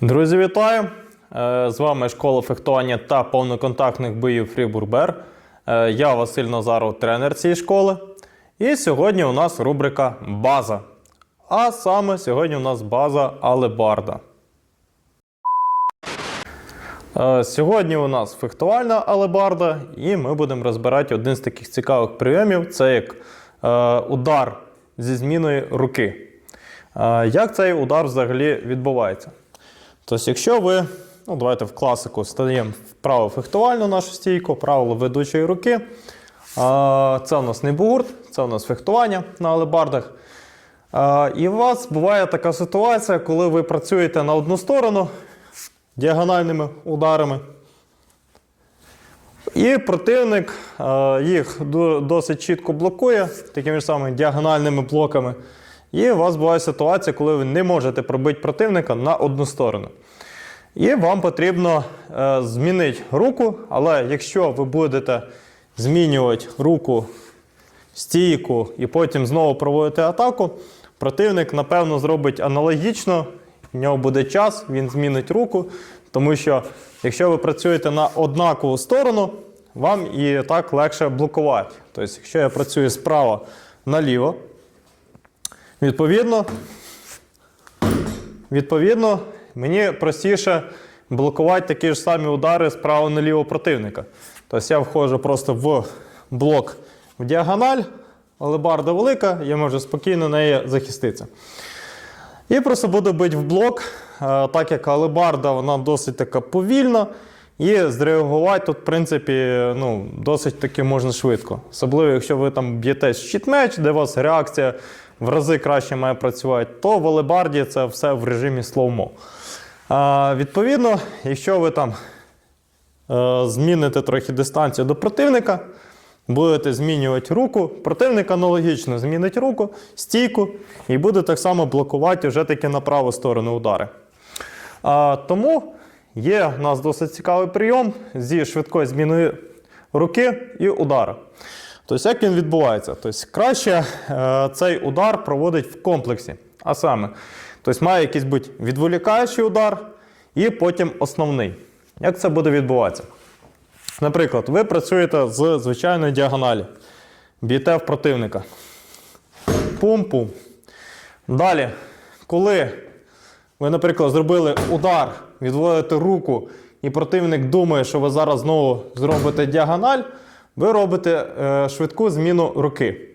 Друзі, вітаю! Е, З вами школа фехтування та повноконтактних боїв Фрібурбер. Е, Я Василь Назаров, тренер цієї школи. І сьогодні у нас рубрика База. А саме сьогодні у нас база Алебарда. Е, Сьогодні у нас фехтувальна алебарда, і ми будемо розбирати один з таких цікавих прийомів це як удар зі зміною руки. Як цей удар взагалі відбувається? Тобто, якщо ви, ну давайте в класику стаємо в праву фехтувальну нашу стійку, правило ведучої руки. Це у нас не бугурт, це у нас фехтування на алебардах. І у вас буває така ситуація, коли ви працюєте на одну сторону діагональними ударами. І противник їх досить чітко блокує такими ж самими діагональними блоками. І у вас буває ситуація, коли ви не можете пробити противника на одну сторону. І вам потрібно е, змінити руку, але якщо ви будете змінювати руку, стійку і потім знову проводити атаку, противник, напевно, зробить аналогічно. В нього буде час, він змінить руку. Тому що якщо ви працюєте на однакову сторону, вам і так легше блокувати. Тобто, якщо я працюю справа наліво, відповідно, відповідно, мені простіше блокувати такі ж самі удари справа наліво противника. Тобто я входжу просто в блок в діагональ, алебарда велика, я можу спокійно неї захиститися. І просто буду бити в блок, е, так як алебарда вона досить така повільна. І зреагувати тут, в принципі, ну, досить таки можна швидко. Особливо, якщо ви там б'єте щитмеч, де у вас реакція в рази краще має працювати, то в алебарді це все в режимі слоумо. А, відповідно, якщо ви там е, зміните трохи дистанцію до противника, будете змінювати руку, противник аналогічно змінить руку, стійку і буде так само блокувати вже таки на праву сторону удари. А, тому є у нас досить цікавий прийом зі швидкою зміною руки і удара. Тобто, як він відбувається? Тобто, краще е, цей удар проводить в комплексі. А саме, тобто, має якийсь бути відволікаючий удар і потім основний. Як це буде відбуватися? Наприклад, ви працюєте з звичайної діагоналі, б'єте в противника. Пум-пум. Далі, коли ви, наприклад, зробили удар, відводите руку, і противник думає, що ви зараз знову зробите діагональ, ви робите е, швидку зміну руки.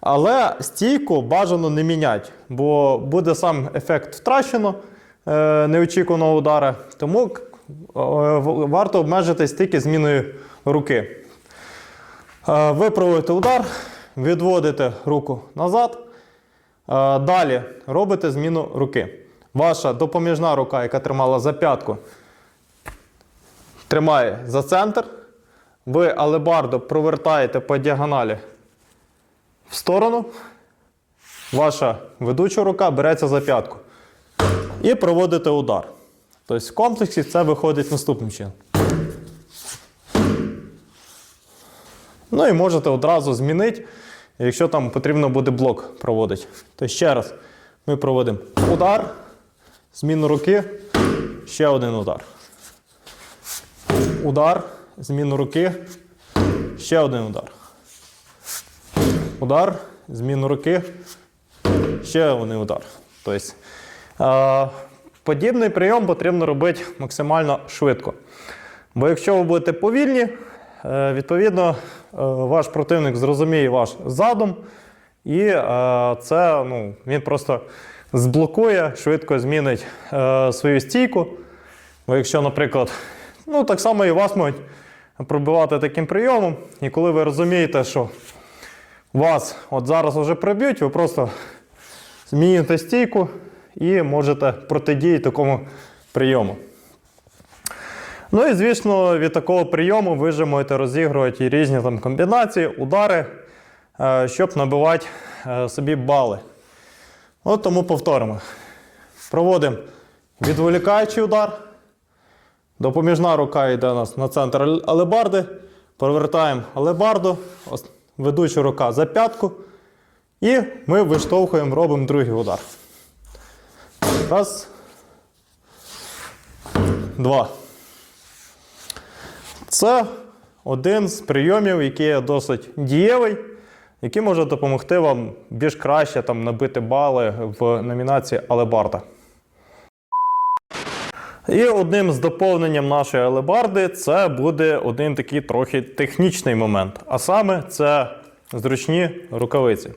Але стійку бажано не міняти, бо буде сам ефект втрачено е, неочікуваного удара. Тому е, варто обмежитись тільки зміною руки. Ви проводите удар, відводите руку назад. Далі робите зміну руки. Ваша допоміжна рука, яка тримала за п'ятку, тримає за центр. Ви алебардо провертаєте по діагоналі в сторону. Ваша ведуча рука береться за п'ятку. І проводите удар. Тобто в комплексі це виходить наступним чином. Ну і можете одразу змінити, якщо там потрібно буде блок проводити. Тобто ще раз ми проводимо удар, зміну руки, ще один удар. Удар, зміну руки, ще один удар. Удар, зміну руки, ще один удар. Тобто, подібний прийом потрібно робити максимально швидко. Бо якщо ви будете повільні, е, відповідно, е, ваш противник зрозуміє ваш задум, і е, це ну, він просто зблокує, швидко змінить свою стійку. Бо якщо, наприклад, ну так само і вас можуть пробивати таким прийомом, і коли ви розумієте, що вас от зараз вже проб'ють, ви просто зміните стійку і можете протидіяти такому прийому. Ну і звісно, від такого прийому ви вже можете розігрувати різні там комбінації, удари, е, щоб набивати е, собі бали. От тому повторимо. Проводимо відволікаючий удар. Допоміжна рука йде у нас на центр алебарди. Провертаємо алебарду, ведуча рука за п'ятку. І ми виштовхуємо, робимо другий удар. Раз. два. Це один з прийомів, який є досить дієвий, який може допомогти вам більш краще там, набити бали в номінації Алебарда. І одним з доповненням нашої алебарди це буде один такий трохи технічний момент. А саме це зручні рукавиці.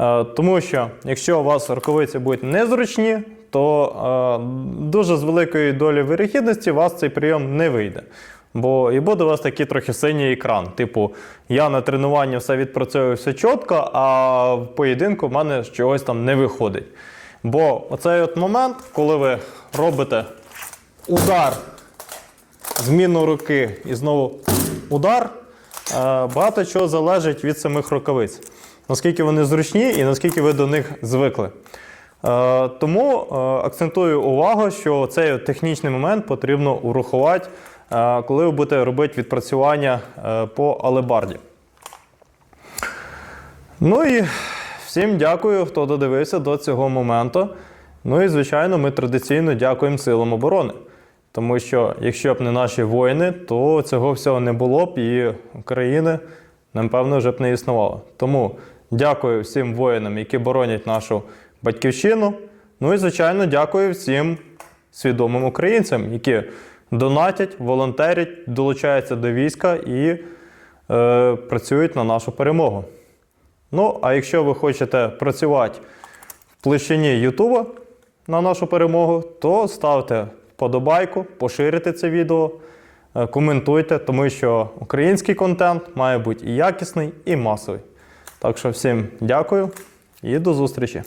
Е, Тому що якщо у вас рукавиці будуть незручні, то е, дуже з великою долею вирогідності у вас цей прийом не вийде. Бо і буде у вас такий трохи синій екран. Типу, я на тренуванні все відпрацьовую все чітко, а в поєдинку в мене чогось там не виходить. Бо оцей от момент, коли ви робите удар, зміну руки і знову удар, е, багато чого залежить від самих рукавиць. Наскільки вони зручні і наскільки ви до них звикли. Е, Тому е, акцентую увагу, що цей технічний момент потрібно урахувати, коли ви будете робити відпрацювання по алебарді. Ну і всім дякую, хто додивився до цього моменту. Ну і, звичайно, ми традиційно дякуємо силам оборони. Тому що якщо б не наші воїни, то цього всього не було б і України, напевно, вже б не існувало. Тому дякую всім воїнам, які боронять нашу батьківщину. Ну і, звичайно, дякую всім свідомим українцям, які донатять, волонтерять, долучаються до війська і е, працюють на нашу перемогу. Ну, а якщо ви хочете працювати в площині Ютуба на нашу перемогу, то ставте вподобайку, поширити це відео, е, коментуйте, тому що український контент має бути і якісний, і масовий. Так що всім дякую і до зустрічі!